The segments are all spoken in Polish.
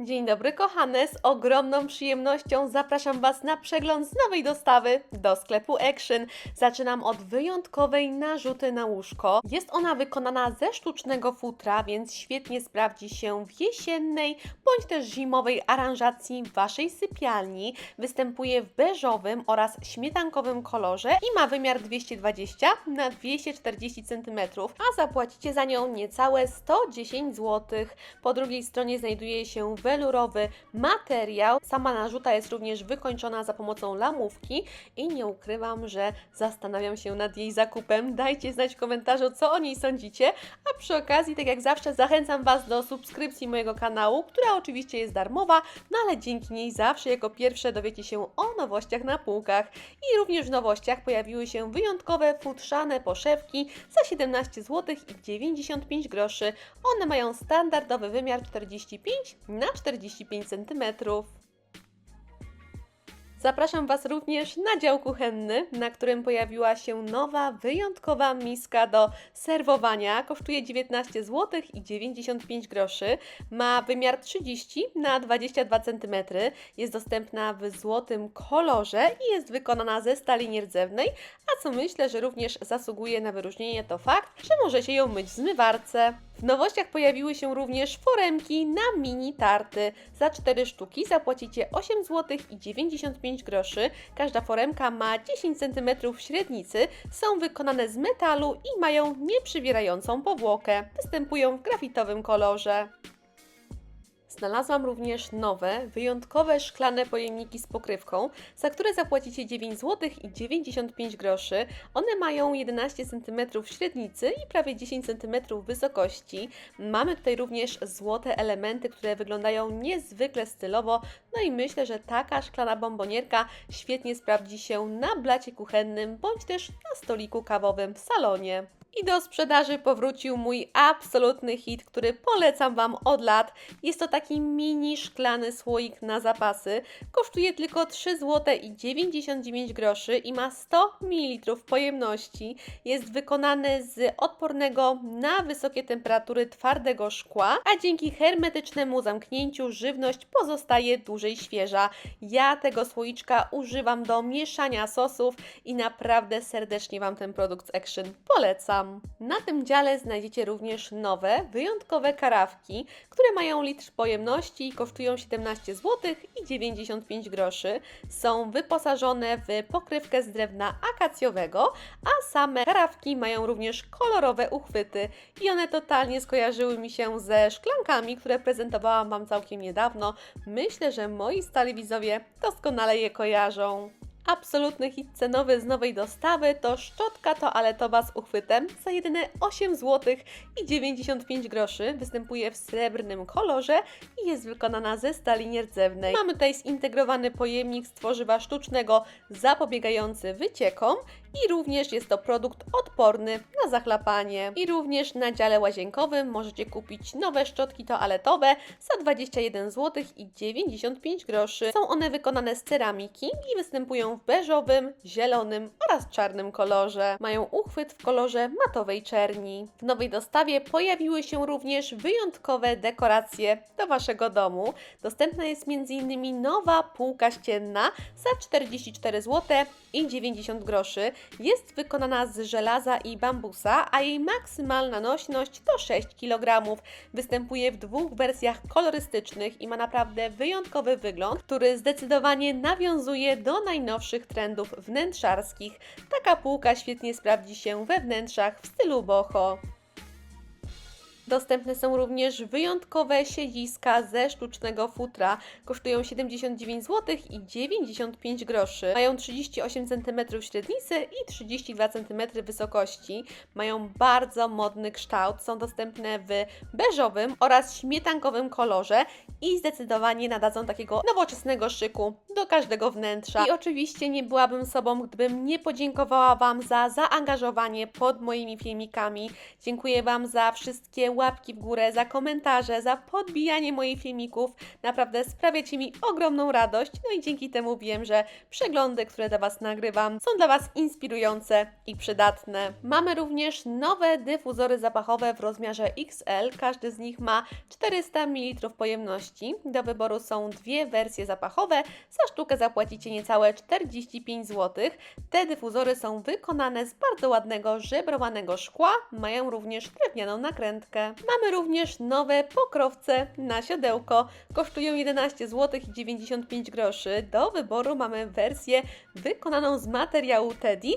Dzień dobry kochane, z ogromną przyjemnością zapraszam Was na przegląd z nowej dostawy do sklepu Action. Zaczynam od wyjątkowej narzuty na łóżko. Jest ona wykonana ze sztucznego futra, więc świetnie sprawdzi się w jesiennej bądź też zimowej aranżacji Waszej sypialni. Występuje w beżowym oraz śmietankowym kolorze i ma wymiar 220 na 240 cm, a zapłacicie za nią niecałe 110 zł. Po drugiej stronie znajduje się welurowy materiał. Sama narzuta jest również wykończona za pomocą lamówki i nie ukrywam, że zastanawiam się nad jej zakupem. Dajcie znać w komentarzu, co o niej sądzicie, a przy okazji, tak jak zawsze, zachęcam Was do subskrypcji mojego kanału, która oczywiście jest darmowa, no ale dzięki niej zawsze jako pierwsze dowiecie się o nowościach na półkach. I również w nowościach pojawiły się wyjątkowe futrzane poszewki za 17 zł i 95 groszy. One mają standardowy wymiar 45 na 45 cm. Zapraszam Was również na dział kuchenny, na którym pojawiła się nowa, wyjątkowa miska do serwowania. Kosztuje 19 zł i 95 groszy. Ma wymiar 30 na 22 cm. Jest dostępna w złotym kolorze i jest wykonana ze stali nierdzewnej, a co myślę, że również zasługuje na wyróżnienie to fakt, że możecie ją myć w zmywarce. W nowościach pojawiły się również foremki na mini tarty. Za 4 sztuki zapłacicie 8 zł i 95 groszy. Każda foremka ma 10 cm średnicy, są wykonane z metalu i mają nieprzywierającą powłokę. Występują w grafitowym kolorze. Znalazłam również nowe, wyjątkowe szklane pojemniki z pokrywką, za które zapłacicie 9 zł i 95 groszy. One mają 11 cm średnicy i prawie 10 cm wysokości. Mamy tutaj również złote elementy, które wyglądają niezwykle stylowo, no i myślę, że taka szklana bombonierka świetnie sprawdzi się na blacie kuchennym bądź też na stoliku kawowym w salonie. I do sprzedaży powrócił mój absolutny hit, który polecam Wam od lat. Jest to taki mini szklany słoik na zapasy. Kosztuje tylko 3 zł i 99 groszy i ma 100 ml pojemności. Jest wykonany z odpornego na wysokie temperatury twardego szkła, a dzięki hermetycznemu zamknięciu żywność pozostaje dłużej świeża. Ja tego słoiczka używam do mieszania sosów i naprawdę serdecznie Wam ten produkt z Action polecam. Na tym dziale znajdziecie również nowe, wyjątkowe karawki, które mają litr pojemności i kosztują 17 zł i 95 groszy. Są wyposażone w pokrywkę z drewna akacjowego, a same karawki mają również kolorowe uchwyty i one totalnie skojarzyły mi się ze szklankami, które prezentowałam Wam całkiem niedawno. Myślę, że moi stali widzowie doskonale je kojarzą. Absolutny hit cenowy z nowej dostawy to szczotka toaletowa z uchwytem za jedyne 8 zł i 95 groszy. Występuje w srebrnym kolorze i jest wykonana ze stali nierdzewnej. Mamy tutaj zintegrowany pojemnik z tworzywa sztucznego zapobiegający wyciekom i również jest to produkt odporny na zachlapanie. I również na dziale łazienkowym możecie kupić nowe szczotki toaletowe za 21 zł i 95 groszy. Są one wykonane z ceramiki i występują w beżowym, zielonym oraz czarnym kolorze. Mają uchwyt w kolorze matowej czerni. W nowej dostawie pojawiły się również wyjątkowe dekoracje do Waszego domu. Dostępna jest m.in. nowa półka ścienna za 44 zł i 90 groszy. Jest wykonana z żelaza i bambusa, a jej maksymalna nośność to 6 kg. Występuje w dwóch wersjach kolorystycznych i ma naprawdę wyjątkowy wygląd, który zdecydowanie nawiązuje do najnowszych trendów wnętrzarskich. Taka półka świetnie sprawdzi się we wnętrzach w stylu boho. Dostępne są również wyjątkowe siedziska ze sztucznego futra. Kosztują 79 zł i 95 groszy. Mają 38 cm średnicy i 32 cm wysokości. Mają bardzo modny kształt. Są dostępne w beżowym oraz śmietankowym kolorze i zdecydowanie nadadzą takiego nowoczesnego szyku do każdego wnętrza. I oczywiście nie byłabym sobą, gdybym nie podziękowała Wam za zaangażowanie pod moimi filmikami. Dziękuję Wam za wszystkie łapki w górę, za komentarze, za podbijanie moich filmików. Naprawdę sprawiacie mi ogromną radość. No i dzięki temu wiem, że przeglądy, które dla Was nagrywam, są dla Was inspirujące i przydatne. Mamy również nowe dyfuzory zapachowe w rozmiarze XL. Każdy z nich ma 400 ml pojemności. Do wyboru są dwie wersje zapachowe. Za sztukę zapłacicie niecałe 45 zł. Te dyfuzory są wykonane z bardzo ładnego żebrowanego szkła. Mają również drewnianą nakrętkę. Mamy również nowe pokrowce na siodełko. Kosztują 11 zł i 95 groszy. Do wyboru mamy wersję wykonaną z materiału Teddy,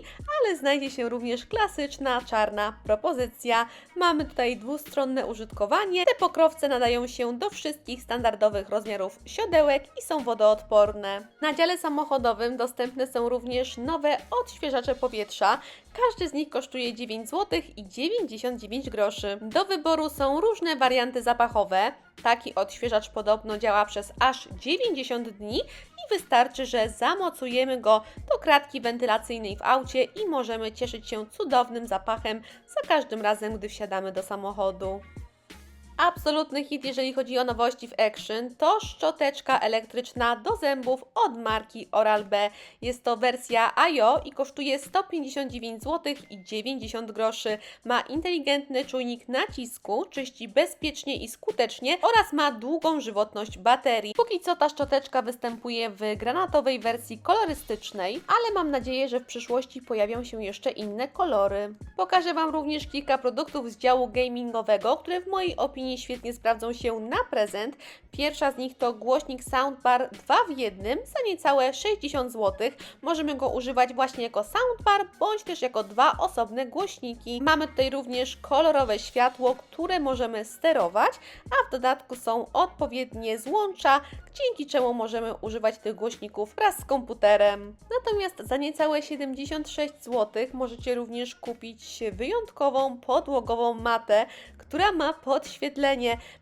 ale znajdzie się również klasyczna czarna propozycja. Mamy tutaj dwustronne użytkowanie. Te pokrowce nadają się do wszystkich standardowych rozmiarów siodełek i są wodoodporne. Na dziale samochodowym dostępne są również nowe odświeżacze powietrza. Każdy z nich kosztuje 9 zł i 99 groszy. Do wyboru są różne warianty zapachowe. Taki odświeżacz podobno działa przez aż 90 dni i wystarczy, że zamocujemy go do kratki wentylacyjnej w aucie i możemy cieszyć się cudownym zapachem za każdym razem, gdy wsiadamy do samochodu. Absolutny hit, jeżeli chodzi o nowości w Action, to szczoteczka elektryczna do zębów od marki Oral-B. Jest to wersja IO i kosztuje 159 zł i 90 groszy. Ma inteligentny czujnik nacisku, czyści bezpiecznie i skutecznie oraz ma długą żywotność baterii. Póki co ta szczoteczka występuje w granatowej wersji kolorystycznej, ale mam nadzieję, że w przyszłości pojawią się jeszcze inne kolory. Pokażę Wam również kilka produktów z działu gamingowego, które w mojej opinii świetnie sprawdzą się na prezent. Pierwsza z nich to głośnik Soundbar 2 w jednym za niecałe 60 zł. Możemy go używać właśnie jako soundbar, bądź też jako dwa osobne głośniki. Mamy tutaj również kolorowe światło, które możemy sterować, a w dodatku są odpowiednie złącza, dzięki czemu możemy używać tych głośników wraz z komputerem. Natomiast za niecałe 76 zł możecie również kupić wyjątkową podłogową matę, która ma podświetlenie.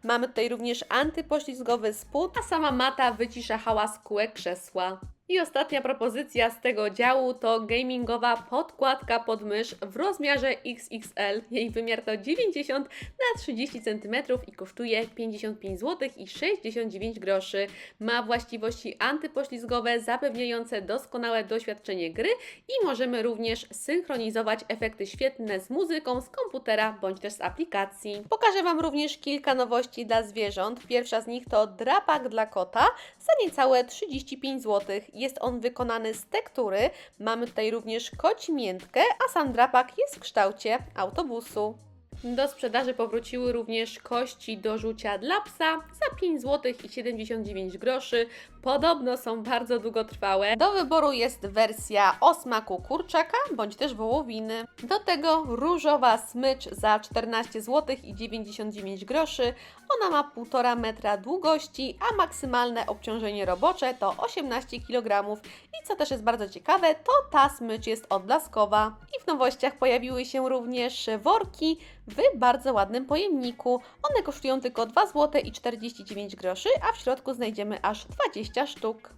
Mamy tutaj również antypoślizgowy spód, a sama mata wycisza hałas kółek krzesła. I ostatnia propozycja z tego działu to gamingowa podkładka pod mysz w rozmiarze XXL. Jej wymiar to 90 na 30 cm i kosztuje 55 zł i 69 groszy. Ma właściwości antypoślizgowe zapewniające doskonałe doświadczenie gry i możemy również synchronizować efekty świetne z muzyką z komputera bądź też z aplikacji. Pokażę Wam również kilka nowości dla zwierząt. Pierwsza z nich to drapak dla kota za niecałe 35 zł. Jest on wykonany z tektury. Mamy tutaj również koci miętkę, a sam drapak jest w kształcie autobusu. Do sprzedaży powróciły również kości do rzucia dla psa za 5 zł i 79 groszy. Podobno są bardzo długotrwałe. Do wyboru jest wersja o smaku kurczaka bądź też wołowiny. Do tego różowa smycz za 14 zł i 99 groszy. Ona ma 1,5 metra długości, a maksymalne obciążenie robocze to 18 kg. I co też jest bardzo ciekawe, to ta smycz jest odblaskowa. I w nowościach pojawiły się również worki w bardzo ładnym pojemniku. One kosztują tylko 2 zł i 49 groszy, a w środku znajdziemy aż 20 sztuk.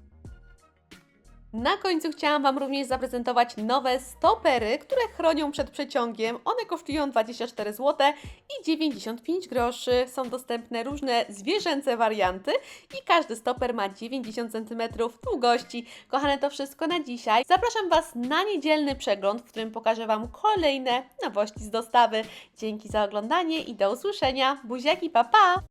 Na końcu chciałam Wam również zaprezentować nowe stopery, które chronią przed przeciągiem. One kosztują 24 zł i 95 groszy. Są dostępne różne zwierzęce warianty i każdy stoper ma 90 cm długości. Kochane, to wszystko na dzisiaj. Zapraszam Was na niedzielny przegląd, w którym pokażę Wam kolejne nowości z dostawy. Dzięki za oglądanie i do usłyszenia. Buziaki, pa pa!